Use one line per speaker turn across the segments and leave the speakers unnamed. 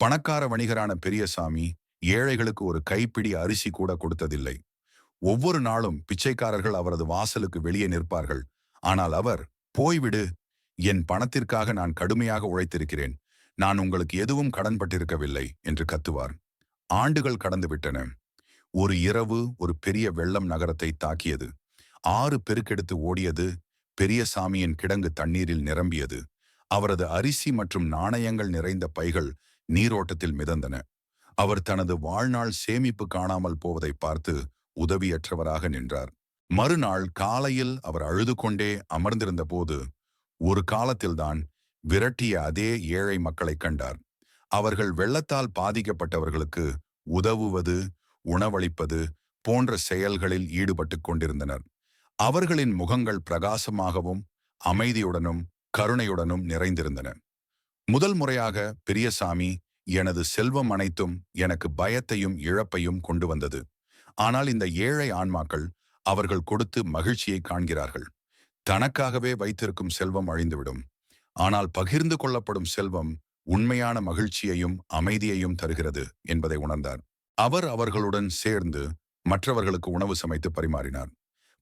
பணக்கார வணிகரான பெரியசாமி ஏழைகளுக்கு ஒரு கைப்பிடி அரிசி கூட கொடுத்ததில்லை. ஒவ்வொரு நாளும் பிச்சைக்காரர்கள் அவரது வாசலுக்கு வெளியே நிற்பார்கள். ஆனால் அவர் போய்விடு என் பணத்திற்காக நான் கடுமையாக உழைத்திருக்கிறேன். நான் உங்களுக்கு எதுவும் கடன்பட்டிருக்கவில்லை என்று கத்துவார். ஆண்டுகள் கடந்துவிட்டன. ஒரு இரவு ஒரு பெரிய வெள்ளம் நகரத்தை தாக்கியது. ஆறு பெருக்கெடுத்து ஓடியது பெரியசாமியின் கிடங்கு தண்ணீரில் நிரம்பியது. அவரது அரிசி மற்றும் நாணயங்கள் நிறைந்த பைகள் நீரோட்டத்தில் மிதந்தன. அவர் தனது வாழ்நாள் சேமிப்பு காணாமல் போவதை பார்த்து உதவியற்றவராக நின்றார். மறுநாள் காலையில் அவர் அழுது கொண்டே அமர்ந்திருந்த போது ஒரு காலத்தில்தான் விரட்டிய அதே ஏழை மக்களைக் கண்டார். அவர்கள் வெள்ளத்தால் பாதிக்கப்பட்டவர்களுக்கு உதவுவது உணவளிப்பது போன்ற செயல்களில் ஈடுபட்டுக் கொண்டிருந்தனர். அவர்களின் முகங்கள் பிரகாசமாகவும் அமைதியுடனும் கருணையுடனும் நிறைந்திருந்தன. முதல் முறையாக பெரியசாமி எனது செல்வம் அனைத்தும் எனக்கு பயத்தையும் இழப்பையும் கொண்டு வந்தது. ஆனால் இந்த ஏழை ஆன்மாக்கள் அவர்கள் கொடுத்து மகிழ்ச்சியை காண்கிறார்கள். தனக்காகவே வைத்திருக்கும் செல்வம் அழிந்துவிடும். ஆனால் பகிர்ந்து கொள்ளப்படும் செல்வம் உண்மையான மகிழ்ச்சியையும் அமைதியையும் தருகிறது என்பதை உணர்ந்தார். அவர் அவர்களுடன் சேர்ந்து மற்றவர்களுக்கு உணவு சமைத்து பரிமாறினார்.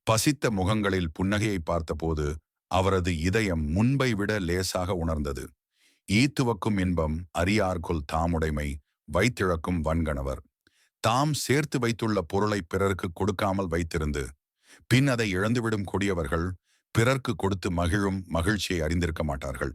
பசித்த முகங்களில் புன்னகையை பார்த்தபோது அவரது இதயம் முன்பை விட லேசாக உணர்ந்தது. ஈத்துவக்கும் இன்பம் அரியார்கொல் தாமுடைமை வைத்திழக்கும் வன்கணவர். தாம் சேர்த்து வைத்துள்ள பொருளை பிறருக்கு கொடுக்காமல் வைத்திருந்து பின் அதை இழந்துவிடும் கொடியவர்கள் பிறர்க்கு கொடுத்து மகிழும் மகிழ்ச்சியை அறிந்திருக்க மாட்டார்கள்.